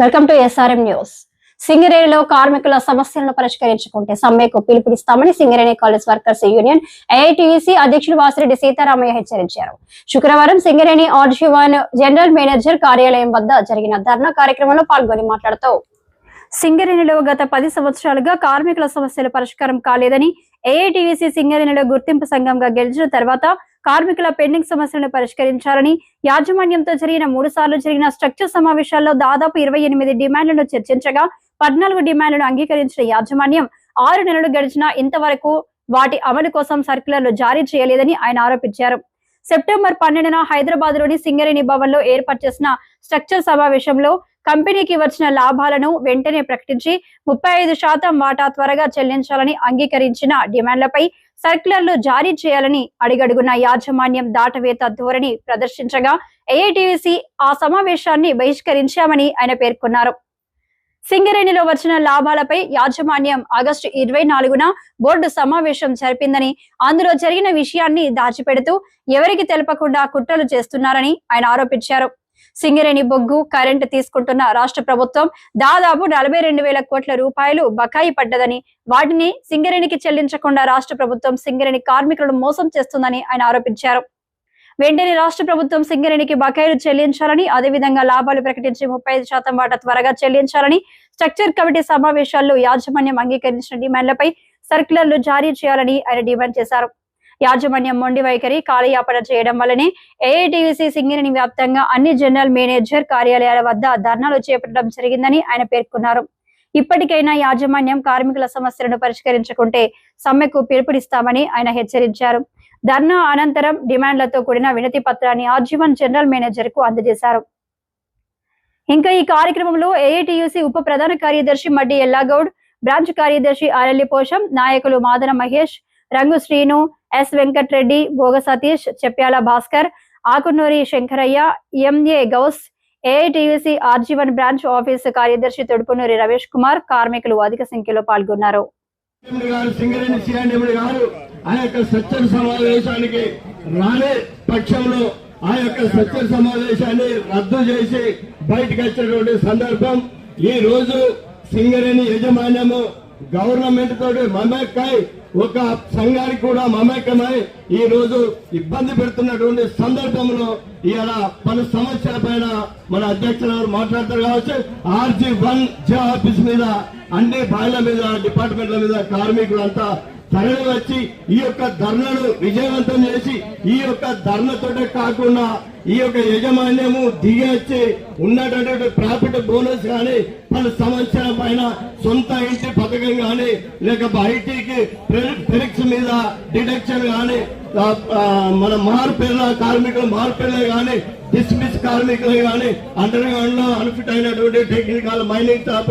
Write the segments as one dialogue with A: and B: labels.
A: Welcome to SRM news సింగరేణిలో కార్మికుల సమస్యలను పరిష్కరించుకుంటే సమ్మెకు పిలుపునిస్తామని Singareni college workers union AITC అధ్యక్షుడు వాసిరెడ్డి సీతారామయ్య హెచ్చరించారు. శుక్రవారం సింగరేణి ఆర్జీవన్ జనరల్ మేనేజర్ కార్యాలయం వద్ద జరిగిన ధర్నా కార్యక్రమంలో పాల్గొని మాట్లాడుతూ సింగరేణిలో గత పది సంవత్సరాలుగా కార్మికుల సమస్యలు పరిష్కారం కాలేదని ఏఐటీసీ సింగరేణిలో గుర్తింపు సంఘంగా గెలిచిన తర్వాత కార్మికుల పెండింగ్ సమస్యలను పరిష్కరించాలని యాజమాన్యంతో జరిగిన మూడు సార్లు జరిగిన స్ట్రక్చర్ సమావేశాల్లో దాదాపు ఇరవై ఎనిమిది డిమాండ్లను చర్చించగా పద్నాలుగు డిమాండ్లను అంగీకరించిన యాజమాన్యం ఆరు నెలలు గడిచినా ఇంతవరకు వాటి అమలు కోసం సర్క్యులర్లు జారీ చేయలేదని ఆయన ఆరోపించారు. సెప్టెంబర్ పన్నెండున హైదరాబాద్లోని సింగరేణి భవన్లో ఏర్పాటు చేసిన స్ట్రక్చర్ సమావేశంలో కంపెనీకి వచ్చిన లాభాలను వెంటనే ప్రకటించి ముప్పై ఐదు శాతం వాటా త్వరగా చెల్లించాలని అంగీకరించిన డిమాండ్లపై సర్క్యులర్లు జారీ చేయాలని అడిగడుగున్న యాజమాన్యం దాటవేత ధోరణి ప్రదర్శించగా ఏఐటీసీ ఆ సమావేశాన్ని బహిష్కరించామని ఆయన పేర్కొన్నారు. సింగరేణిలో వచ్చిన లాభాలపై యాజమాన్యం ఆగస్టు ఇరవై నాలుగున బోర్డు సమావేశం జరిపిందని అందులో జరిగిన విషయాన్ని దాచిపెడుతూ ఎవరికి తెలపకుండా కుట్రలు చేస్తున్నారని ఆయన ఆరోపించారు. సింగరేణి బొగ్గు కరెంటు తీసుకుంటున్న రాష్ట్ర ప్రభుత్వం దాదాపు నలభై రెండు వేల కోట్ల రూపాయలు బకాయి పడ్డదని వాటిని సింగరేణికి చెల్లించకుండా రాష్ట్ర ప్రభుత్వం సింగరేణి కార్మికులను మోసం చేస్తుందని ఆయన ఆరోపించారు. వెంటనే రాష్ట్ర ప్రభుత్వం సింగరేణికి బకాయిలు చెల్లించాలని అదేవిధంగా లాభాలు ప్రకటించి ముప్పై ఐదు శాతం వాటా త్వరగా చెల్లించాలని స్ట్రక్చర్ కమిటీ సమావేశాల్లో యాజమాన్యం అంగీకరించిన డిమాండ్లపై సర్క్యులర్లు జారీ చేయాలని ఆయన డిమాండ్ చేశారు. యాజమాన్యం మొండి వైఖరి కాలయాపన చేయడం వల్లనే ఏఐటీసీ సింగరేణి వ్యాప్తంగా అన్ని జనరల్ మేనేజర్ కార్యాలయాల వద్ద ధర్నాలు చేపట్టడం జరిగిందని ఆయన పేర్కొన్నారు. ఇప్పటికైనా యాజమాన్యం కార్మికుల సమస్యలను పరిష్కరించకుంటే సమ్మెకు పిలుపునిస్తామని ఆయన హెచ్చరించారు. ధర్నా అనంతరం డిమాండ్లతో కూడిన వినతి పత్రాన్ని ఆజీవన్ జనరల్ మేనేజర్కు అందజేశారు. ఇంకా ఈ కార్యక్రమంలో ఏఐటియుసి ఉప ప్రధాన కార్యదర్శి మడ్డి ఎల్లాగౌడ్ బ్రాంచ్ కార్యదర్శి ఆరెల్లి పోషం నాయకులు మాదన మహేష్ రంగు Srinu yes Venkatreddy Bhoga Satish Cheppala Bhaskar Akunuri Shankaraiah MA Gous AITUC RG one branch office కార్యదర్శి తొడుపునూరి రమేష్ కుమార్ కార్మికులు అధిక సంఖ్యలో పాల్గొన్నారు.
B: ఆ యొక్క సత్యం సమావేశానికి రాని పక్షంలో ఆ యొక్క సత్య సమావేశాన్ని రద్దు చేసి బయటకు వచ్చినటువంటి సందర్భం ఈ రోజు సింగరేణి యజమాన్యము గవర్నమెంట్ తోటి మమేకై ఒక సంఘానికి కూడా మమేకమై ఈ రోజు ఇబ్బంది పెడుతున్నటువంటి సందర్భంలో ఇవాళ పలు సమస్యల పైన మన అధ్యక్షులు గారు మాట్లాడతారు కావచ్చు. ఆర్జీ వన్ జే ఆఫీస్ మీద అన్ని బాయిల మీద డిపార్ట్మెంట్ల మీద కార్మికులంతా తరలి వచ్చి ఈ యొక్క ధర్నను విజయవంతం చేసి ఈ యొక్క ధర్నతోటే కాకుండా ఈ యొక్క యజమాన్యము దిగి వచ్చి ఉన్నటువంటి ప్రాఫిట్ బోనస్ కానీ పలు సంవత్సరం పైన సొంత ఇంటి పథకం కానీ లేక ఐటీకి పెరిక్స్ మీద డిడక్షన్ కానీ మన మార్పేల కార్మికులు మార్పేలే కానీ డిస్మిస్ కార్మికులు కానీ అండర్ గ్రౌండ్లో అన్ఫిట్ అయినటువంటి technical mining job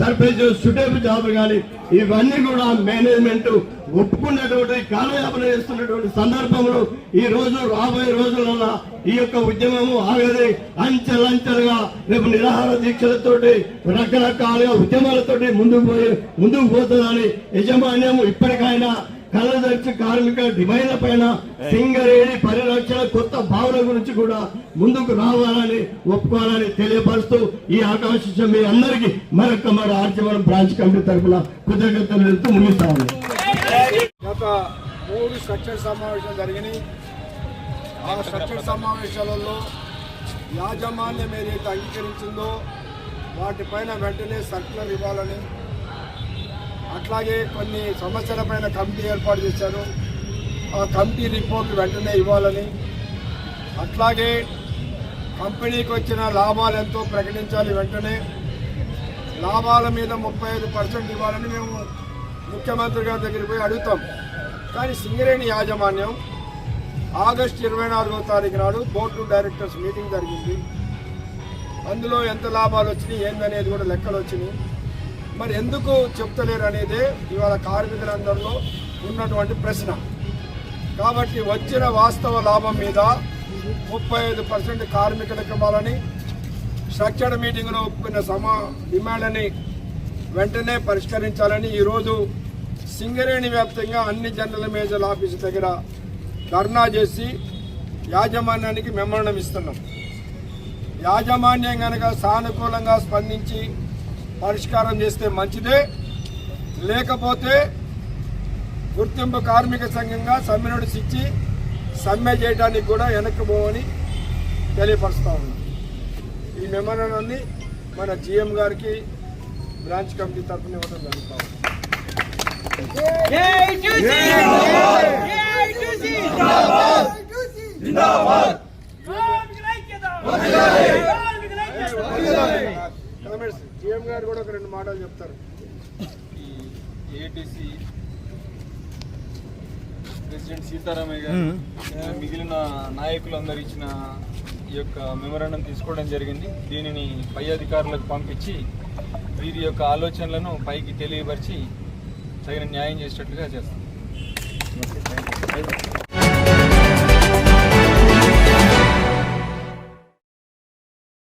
B: surface suitable job కానీ ఇవన్నీ కూడా మేనేజ్మెంట్ ఒప్పుకున్నటువంటి కాలయాపన చేస్తున్నటువంటి సందర్భంలో ఈ రోజు రాబోయే రోజులలో ఈ యొక్క ఉద్యమము ఆగది అంచెలంచెలుగా రేపు నిరాహార దీక్షలతోటి రకరకాలుగా ఉద్యమాలతోటి ముందుకు పోయి ముందుకు పోతుందని యజమాన్యం ఇప్పటికైనా కళ్ళదర్చి కార్మిక డిమైన్ల పైన సింగరేణి పరిరక్షణ కొత్త భావన గురించి కూడా ముందుకు రావాలని ఒప్పుకోవాలని తెలియపరుస్తూ ఈ ఆకాంక్ష మీ అందరికీ మరొక మరో ఆర్జవరం బ్రాంచ్ కమిటీ తరఫున కృతజ్ఞతలు వెళ్తూ ముగిస్తాము
C: గత మూడు స్ట్రక్చర్ సమావేశాలు జరిగినాయి. ఆ స్ట్రక్చర్ సమావేశాలలో యాజమాన్యం ఏదైతే అంగీకరించిందో వాటిపైన వెంటనే సర్కులర్ ఇవ్వాలని అట్లాగే కొన్ని సమస్యలపైన కమిటీ ఏర్పాటు చేశారు. ఆ కమిటీ రిపోర్ట్ వెంటనే ఇవ్వాలని. అట్లాగే కంపెనీకి వచ్చిన లాభాలు ఎంతో ప్రకటించాలి వెంటనే. లాభాల మీద ముప్పై ఐదు పర్సెంట్ ఇవ్వాలని మేము ముఖ్యమంత్రి గారి దగ్గరికి పోయి అడుగుతాం. కానీ సింగరేణి యాజమాన్యం ఆగస్టు ఇరవై నాలుగో తారీఖు నాడు బోర్డు డైరెక్టర్స్ మీటింగ్ జరిగింది. అందులో ఎంత లాభాలు వచ్చినాయి ఏందనేది కూడా లెక్కలు వచ్చినాయి. మరి ఎందుకు చెప్తలేరు అనేదే ఇవాళ కార్మికులందరిలో ఉన్నటువంటి ప్రశ్న. కాబట్టి వచ్చిన వాస్తవ లాభం మీద ముప్పై ఐదు పర్సెంట్ కార్మికులకు ఇవ్వాలని స్ట్రక్చర్డ్ మీటింగ్లో ఒప్పుకున్న సమా డిమాండ్లని వెంటనే పరిష్కరించాలని ఈరోజు సింగరేణి వ్యాప్తంగా అన్ని జనరల్ మేజర్ ఆఫీసు దగ్గర ధర్నా చేసి యాజమాన్యానికి మెమరణం ఇస్తున్నాం. యాజమాన్యం కనుక సానుకూలంగా స్పందించి పరిష్కారం చేస్తే మంచిదే లేకపోతే గుర్తింపు కార్మిక సంఘంగా సమ్మె నోటీస్ ఇచ్చి సమ్మె చేయడానికి కూడా వెనక్కి పోవని తెలియపరుస్తా ఉన్నాం ఈ మెమోరాన్ని మన జిఎం గారికి బ్రాంచ్ కమిటీ తరఫున ఇవ్వడం జరుగుతా ఉంది జిఎం గారు కూడా ఒక రెండు మాటలు చెప్తారు.
D: ఏటీసీ ప్రెసిడెంట్ సీతారామయ్య గారు మిగిలిన నాయకులందరూ ఇచ్చిన ఈ యొక్క మెమరాండం తీసుకోవడం జరిగింది. దీనిని పై అధికారులకు పంపించి వీరి యొక్క ఆలోచనలను పైకి తెలియపరిచి తగిన న్యాయం చేసేటట్లుగా చేస్తాం.